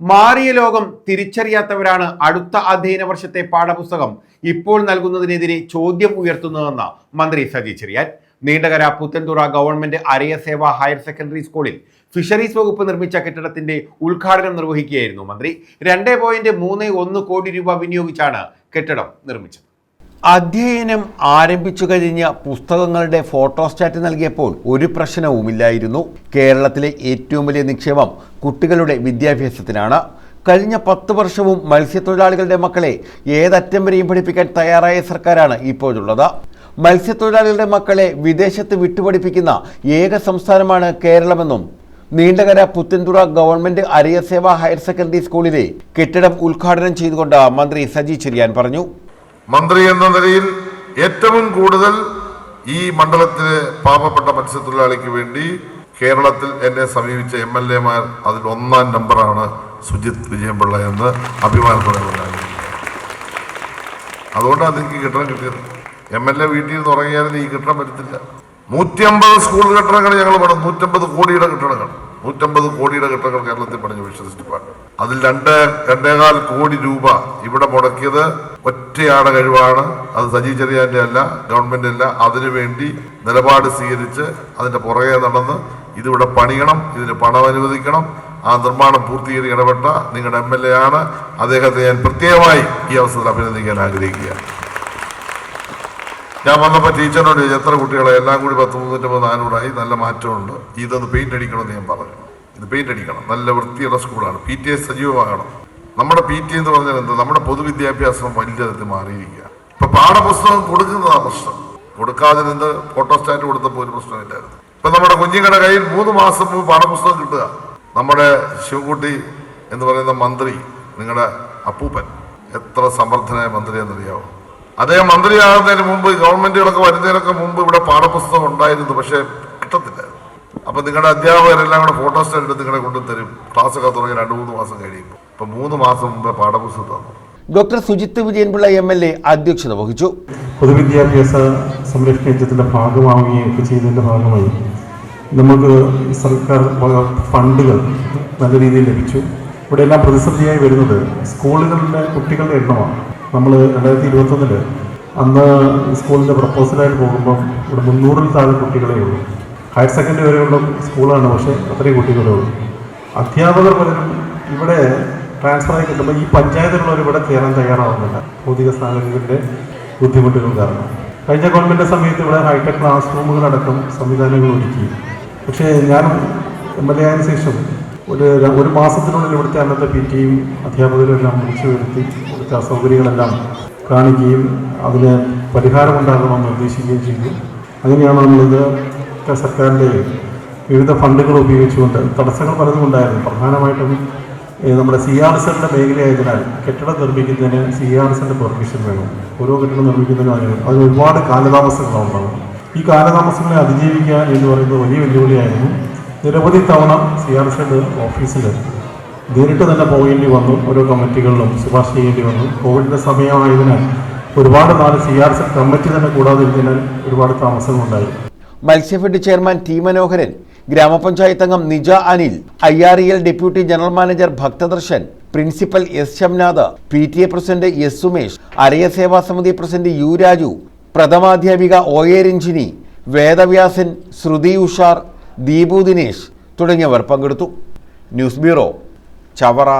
മാറിയ ലോകം തിരിച്ചറിയാത്തവരാണ് അടുത്ത അധ്യയന വർഷത്തെ പാഠപുസ്തകം ഇപ്പോൾ നൽകുന്നതിനെതിരെ ചോദ്യം ഉയർത്തുന്നതെന്ന് മന്ത്രി Saji Cherian. Neendakara Puthenthura government Araya Seva higher secondary സ്കൂളിൽ ഫിഷറീസ് വകുപ്പ് നിർമ്മിച്ച കെട്ടിടത്തിന്റെ ഉദ്ഘാടനം നിർവഹിക്കുകയായിരുന്നു മന്ത്രി. രണ്ട് കോടി രൂപ വിനിയോഗിച്ചാണ് കെട്ടിടം നിർമ്മിച്ചത്. അധ്യയനം ആരംഭിച്ചു കഴിഞ്ഞ പുസ്തകങ്ങളുടെ ഫോട്ടോസ്റ്റാറ്റ് നൽകിയപ്പോൾ ഒരു പ്രശ്നവുമില്ലായിരുന്നു. കേരളത്തിലെ ഏറ്റവും വലിയ നിക്ഷേപം കുട്ടികളുടെ വിദ്യാഭ്യാസത്തിനാണ്. കഴിഞ്ഞ പത്ത് വർഷവും മത്സ്യത്തൊഴിലാളികളുടെ മക്കളെ ഏതറ്റം വരെയും പഠിപ്പിക്കാൻ തയ്യാറായ സർക്കാരാണ് ഇപ്പോഴുള്ളത്. മത്സ്യത്തൊഴിലാളികളുടെ മക്കളെ വിദേശത്ത് വിട്ടുപഠിപ്പിക്കുന്ന ഏക സംസ്ഥാനമാണ് കേരളമെന്നും Neendakara Puthenthura government Arayaseva higher secondary സ്കൂളിലെ കെട്ടിടം ഉദ്ഘാടനം ചെയ്തുകൊണ്ട് മന്ത്രി സജി ചെറിയാൻ പറഞ്ഞു. മന്ത്രി എന്ന നിലയിൽ ഏറ്റവും കൂടുതൽ ഈ മണ്ഡലത്തിലെ പാവപ്പെട്ട മത്സ്യത്തൊഴിലാളിക്ക് വേണ്ടി കേരളത്തിൽ എന്നെ സമീപിച്ച എം എൽ എമാർ അതിൽ ഒന്നാം നമ്പറാണ് സുജിത് വിജയപിള്ള എന്ന് അഭിമാനത്തോടെ പറയാൻ അതുകൊണ്ടാണ് എനിക്ക് കെട്ടിടം കിട്ടിയത്. എം എൽ എ വീട്ടിൽ നിന്ന് ഉറങ്ങിയാലും ഈ കെട്ടിടം വരത്തില്ല. നൂറ്റമ്പത് സ്കൂൾ കെട്ടിടങ്ങൾ ഞങ്ങൾ പറഞ്ഞു നൂറ്റമ്പത് കോടിയുടെ കെട്ടിടങ്ങൾ. നൂറ്റമ്പത് കോടിയുടെ കെട്ടിടങ്ങൾ കേരളത്തിൽ പണിഞ്ഞു. വിശ്വസിച്ചിട്ട് പാട്ട് അതിൽ രണ്ട് രണ്ടേകാൽ കോടി രൂപ ഇവിടെ മുടക്കിയത് ഒറ്റയാടെ കഴിവാണ്. അത് സജീവ് ചെറിയാന്റെ അല്ല ഗവൺമെന്റ് അല്ല. അതിനുവേണ്ടി നിലപാട് സ്വീകരിച്ച് അതിന്റെ പുറകെ നടന്ന് ഇതിവിടെ പണിയണം ഇതിന് പണം അനുവദിക്കണം. ആ നിർമ്മാണം പൂർത്തീകരി ഇടപെട്ട നിങ്ങളുടെ എം എൽ എ ആണ്. അദ്ദേഹത്തെ ഞാൻ പ്രത്യേകമായി ഈ അവസരത്തിൽ അഭിനന്ദിക്കാൻ ആഗ്രഹിക്കുക ഞാൻ വന്നപ്പോൾ ടീച്ചറിനോട് എത്ര കുട്ടികളെ? എല്ലാം കൂടി പത്ത് മുന്നൂറ്റമ്പത് നാനൂറായി. നല്ല മാറ്റമുണ്ട്. ഇതൊന്ന് പെയിന്റ് അടിക്കണമെന്ന് ഞാൻ പറഞ്ഞു. ഇത് പെയിന്റ് അടിക്കണം. നല്ല വൃത്തിയുള്ള സ്കൂളാണ്. പി ടി എ സജീവമാകണം. നമ്മുടെ പി ടി എന്ന് പറഞ്ഞാൽ എന്താ? നമ്മുടെ പൊതുവിദ്യാഭ്യാസം വലിയ തരത്തിൽ മാറിയിരിക്കുക ഇപ്പൊ പാഠപുസ്തകം കൊടുക്കുന്നതാണ് പ്രശ്നം. കൊടുക്കാതിരുന്നത് ഫോട്ടോസ്റ്റാറ്റ് കൊടുത്തപ്പോൾ ഒരു പ്രശ്നമില്ലായിരുന്നു. ഇപ്പൊ നമ്മുടെ കുഞ്ഞുങ്ങളുടെ കയ്യിൽ മൂന്ന് മാസം മുമ്പ് പാഠപുസ്തകം കിട്ടുക. നമ്മുടെ ശിവകുട്ടി എന്ന് പറയുന്ന മന്ത്രി നിങ്ങളുടെ അപ്പൂപ്പൻ എത്ര സമർത്ഥനായ മന്ത്രി എന്നറിയാവോ അദ്ദേഹം മന്ത്രിയാകുന്നതിന് മുമ്പ് ഗവൺമെന്റുകളൊക്കെ വരുന്നതിനൊക്കെ മുമ്പ് ഇവിടെ പാഠപുസ്തകം ഉണ്ടായിരുന്നു പക്ഷേ കിട്ടത്തില്ലായിരുന്നു അപ്പൊ നിങ്ങളുടെ അധ്യാപകരെല്ലാം കൂടെ ഫോട്ടോസ്റ്റാറ്റ് എടുത്ത് നിങ്ങളെ കൊണ്ടുതരും ക്ലാസ്സൊക്കെ തുടങ്ങി രണ്ട് മൂന്ന് മാസം കഴിയുമ്പോൾ അപ്പൊ മൂന്ന് മാസം മുമ്പേ പാഠപുസ്തകം തന്നു. Doctor Sujith Vijayanpillai M L A അധ്യക്ഷത വഹിച്ചു. പൊതുവിദ്യാഭ്യാസ സംരക്ഷണ യജ്ഞത്തിന്റെ ഭാഗമാവുകയൊക്കെ ചെയ്തതിന്റെ ഭാഗമായി നമുക്ക് സർക്കാർ ഫണ്ടുകൾ നല്ല രീതിയിൽ ലഭിച്ചു. ഇവിടെ എല്ലാം പ്രതിസന്ധിയായി വരുന്നത് സ്കൂളുകളിലെ കുട്ടികളുടെ എണ്ണമാണ്. നമ്മൾ രണ്ടായിരത്തി ഇരുപത്തൊന്നിൽ അന്ന് സ്കൂളിന്റെ പ്രപ്പോസലായിട്ട് പോകുമ്പം ഇവിടെ മുന്നൂറിൽ താഴെ കുട്ടികളെ ഉള്ളൂ. ഹയർ സെക്കൻഡറി വരെയുള്ള സ്കൂളാണ് പക്ഷേ അത്രയും കുട്ടികളേ ഉള്ളൂ. അധ്യാപകർ പലരും ഇവിടെ ട്രാൻസ്ഫർ ആയി കിട്ടുമ്പോൾ ഈ പഞ്ചായത്തിലുള്ളവർ ഇവിടെ കയറാൻ തയ്യാറാവുന്നില്ല. ഭൗതിക സാഹചര്യത്തിന്റെ ബുദ്ധിമുട്ടുകൾ കാരണം. കഴിഞ്ഞ ഗവൺമെന്റ് സമയത്ത് ഇവിടെ ഹൈടെക് ക്ലാസ് റൂമുകളടക്കം സംവിധാനങ്ങൾ ഒരുക്കി. പക്ഷേ ഞാൻ എം എൽ എ ആയതിനു ശേഷം ഒരു ഒരു മാസത്തിനുള്ളിൽ ഇവിടുത്തെ അന്നത്തെ പി ടിയും അധ്യാപകരും എല്ലാം വിളിച്ചു വരുത്തി ഇവിടുത്തെ അസൗകര്യങ്ങളെല്ലാം കാണിക്കുകയും അതിന് പരിഹാരമുണ്ടാകണമെന്ന് നിർദ്ദേശിക്കുകയും ചെയ്തു. അങ്ങനെയാണ് നമ്മളിത് ഒക്കെ സർക്കാരിന്റെ വിവിധ ഫണ്ടുകൾ ഉപയോഗിച്ചുകൊണ്ട് തടസ്സങ്ങൾ പലതും ഉണ്ടായിരുന്നു. പ്രധാനമായിട്ടും നമ്മുടെ സി ആർ എസിന്റെ മേഖലയായതിനാൽ കെട്ടിടം നിർമ്മിക്കുന്നതിന് സി ആർ എസിന്റെ പെർമിഷൻ വേണം. ഓരോ കെട്ടിടം നിർമ്മിക്കുന്നതിനും അതിന് അതിന് ഒരുപാട് കാലതാമസങ്ങളുണ്ടാകും ഈ കാലതാമസങ്ങളെ അതിജീവിക്കാൻ എന്ന് പറയുന്നത് വലിയ വെല്ലുവിളിയായിരുന്നു. നിരവധി തവണ സി ആർ എസിന്റെ ഓഫീസിൽ നേരിട്ട് തന്നെ പോകേണ്ടി വന്നു. ഓരോ കമ്മിറ്റികളിലും ശുപാർശ ചെയ്യേണ്ടി വന്നു. കോവിഡിന്റെ സമയമായതിനാൽ ഒരുപാട് നാല് സി ആർ എസ് കമ്മിറ്റി തന്നെ കൂടാതിരുന്നതിനാൽ ഒരുപാട് താമസങ്ങളുണ്ടായി. മത്സ്യഫെഡ് ചെയർമാൻ ടി മനോഹരൻ ഗ്രാമപഞ്ചായത്ത് അംഗം Nija Anil I R E L deputy general manager Bhakthadarshan principal S Shamnath P T A president S Sumesh Araya Seva Samiti president U Raju പ്രഥമാധ്യാപിക O A Ranjini Vedavyasan ശ്രുതി ഉഷാർ ദീപു ദിനേശ് തുടങ്ങിയവർ പങ്കെടുത്തു. News bureau Chavara.